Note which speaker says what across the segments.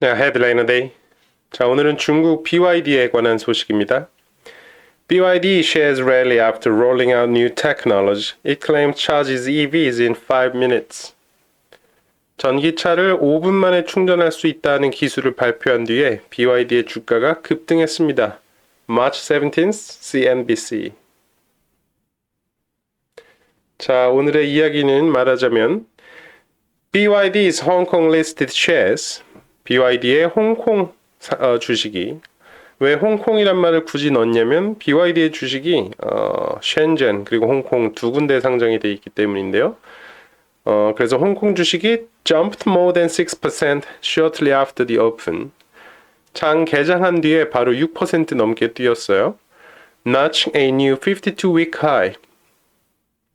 Speaker 1: 네, 헤드라이너 데이. 자, 오늘은 중국 BYD에 관한 소식입니다. BYD shares rally after rolling out new technology. It claims charges EVs in 5 minutes. 전기차를 5분 만에 충전할 수 있다는 기술을 발표한 뒤에 BYD의 주가가 급등했습니다. March 17th, CNBC. 자, 오늘의 이야기는 말하자면 BYD's Hong Kong listed shares BYD의 홍콩 사- 어, 주식이 왜 홍콩이란 말을 굳이 넣냐면 BYD의 주식이 어, 셴젠 그리고 홍콩 두 군데 상장이 돼 있기 때문인데요. 어, 그래서 홍콩 주식이 jumped more than 6% shortly after the open. 장 개장한 뒤에 바로 6% 넘게 뛰었어요. Notching a new 52-week high.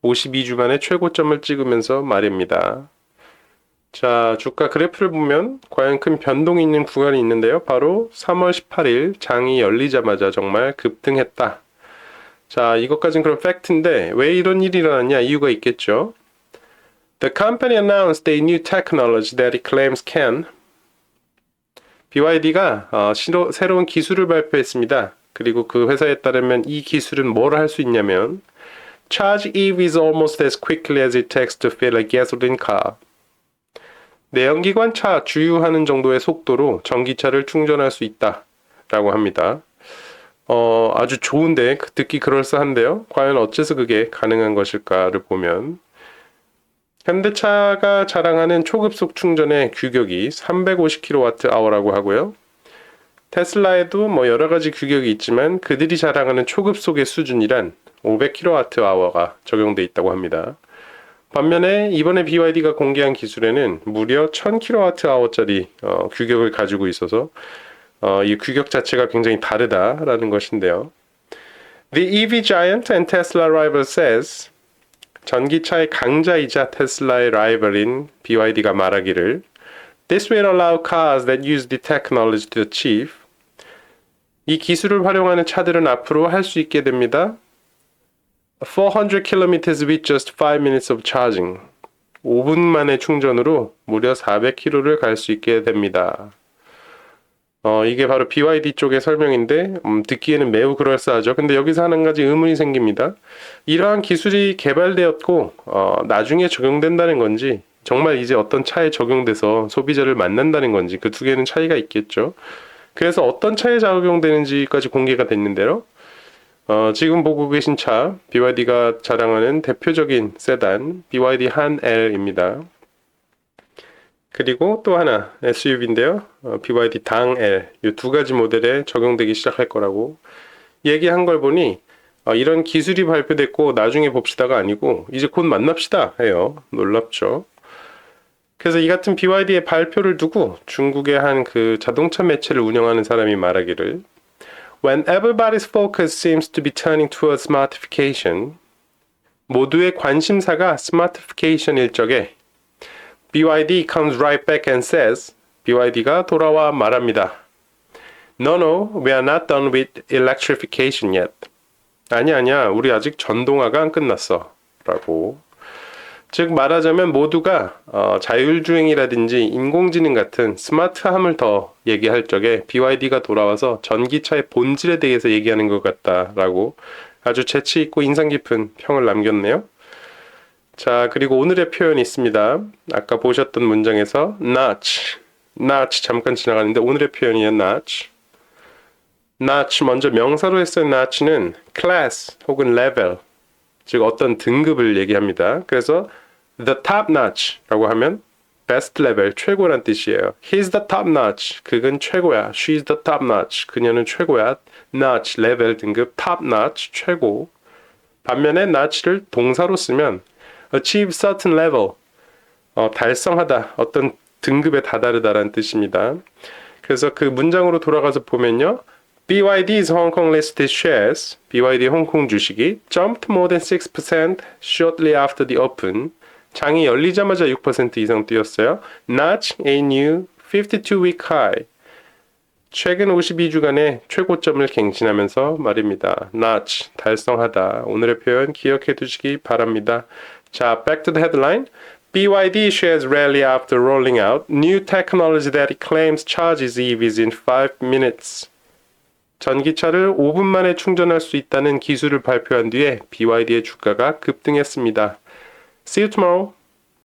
Speaker 1: 52주 만에 최고점을 찍으면서 말입니다. 자, 주가 그래프를 보면 과연 큰 변동이 있는 구간이 있는데요. 바로 3월 18일 장이 열리자마자 정말 급등했다. 자, 이것까진 그런 팩트인데 왜 이런 일이 일어났냐 이유가 있겠죠. The company announced a new technology that it claims can. BYD가 어, 시로, 새로운 기술을 발표했습니다. 그리고 그 회사에 따르면 이 기술은 뭘 할 수 있냐면 charge EVs almost as quickly as it takes to fill a gasoline car. 내연기관차 주유하는 정도의 속도로 전기차를 충전할 수 있다라고 합니다. 어, 아주 좋은데 그- 듣기 그럴싸한데요. 과연 어째서 그게 가능한 것일까를 보면 현대차가 자랑하는 초급속 충전의 규격이 350kWh라고 하고요. 테슬라에도 뭐 여러 가지 규격이 있지만 그들이 자랑하는 초급속의 수준이란 500kWh가 적용돼 있다고 합니다. 반면에 이번에 BYD가 공개한 기술에는 무려 1000kWh짜리 어, 규격을 가지고 있어서 어, 이 규격 자체가 굉장히 다르다라는 것인데요. The EV giant and Tesla rival says 전기차의 강자이자 테슬라의 라이벌인 BYD가 말하기를 This will allow cars that use the technology to achieve 이 기술을 활용하는 차들은 앞으로 할 수 있게 됩니다. 400 kilometers with just 5 minutes of charging. 5분 만의 충전으로 무려 400km를 갈 수 있게 됩니다. 어, 이게 바로 BYD 쪽의 설명인데, 음, 듣기에는 매우 그럴싸하죠. 근데 여기서 한 가지 의문이 생깁니다. 이러한 기술이 개발되었고, 어, 나중에 적용된다는 건지, 정말 이제 어떤 차에 적용돼서 소비자를 만난다는 건지, 그 두 개는 차이가 있겠죠. 그래서 어떤 차에 적용되는지까지 공개가 됐는데요. 어, 지금 보고 계신 차 BYD가 자랑하는 대표적인 세단 BYD 한 L입니다. 그리고 또 하나 SUV인데요. 어, BYD 당 L 이 두 가지 모델에 적용되기 시작할 거라고 얘기한 걸 보니 어, 이런 기술이 발표됐고 나중에 봅시다가 아니고 이제 곧 만납시다 해요. 놀랍죠. 그래서 이 같은 BYD의 발표를 두고 중국의 한 그 자동차 매체를 운영하는 사람이 말하기를 When everybody's focus seems to be turning towards smartification, 모두의 관심사가 스마트피케이션일 적에 BYD comes right back and says, BYD가 돌아와 말합니다. No, no, we are not done with electrification yet. 아니 아니야, 우리 아직 전동화가 안 끝났어. 라고. 즉 말하자면 모두가 어, 자율주행이라든지 인공지능 같은 스마트함을 더 얘기할 적에 BYD가 돌아와서 전기차의 본질에 대해서 얘기하는 것 같다라고 아주 재치 있고 인상 깊은 평을 남겼네요. 자 그리고 오늘의 표현이 있습니다. 아까 보셨던 문장에서 notch, notch 잠깐 지나가는데 오늘의 표현이에요 notch. notch 먼저 명사로 했어요 notch는 class 혹은 level 즉 어떤 등급을 얘기합니다. 그래서 the top notch라고 하면 best level 최고란 뜻이에요. He's the top notch. 그건 최고야. She's the top notch. 그녀는 최고야. notch level 등급 top notch 최고. 반면에 notch를 동사로 쓰면 achieve certain level 어, 달성하다 어떤 등급에 다다르다라는 뜻입니다. 그래서 그 문장으로 돌아가서 보면요. BYD's Hong Kong listed shares, BYD 홍콩 주식이 jumped more than 6% shortly after the open. 장이 열리자마자 6% 이상 뛰었어요. Notch a new 52-week high. 최근 52주간의 최고점을 갱신하면서 말입니다. Notch, 달성하다. 오늘의 표현 기억해 두시기 바랍니다. 자, back to the headline. BYD shares rally after rolling out new technology that it claims charges EVs in 5 minutes. 전기차를 5분 만에 충전할 수 있다는 기술을 발표한 뒤에 BYD의 주가가 급등했습니다. See you tomorrow.